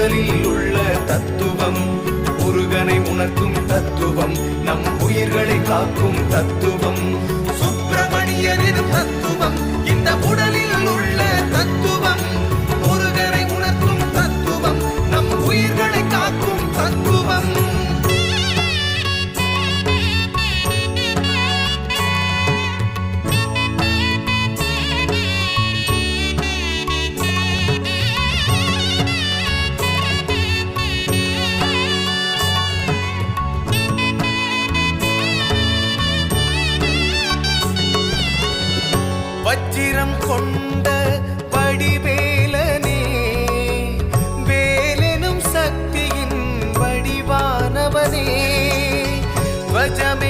உடலில் உள்ள தத்துவம் முருகனை உணர்த்தும் தத்துவம் நம் உயிர்களை காக்கும் தத்துவம். சுப்பிரமணியர் தத்துவம் வச்சிரம் கொண்ட வடிவேலனே வேலெனும் சக்தியின் வடிவானவனே. வஜமே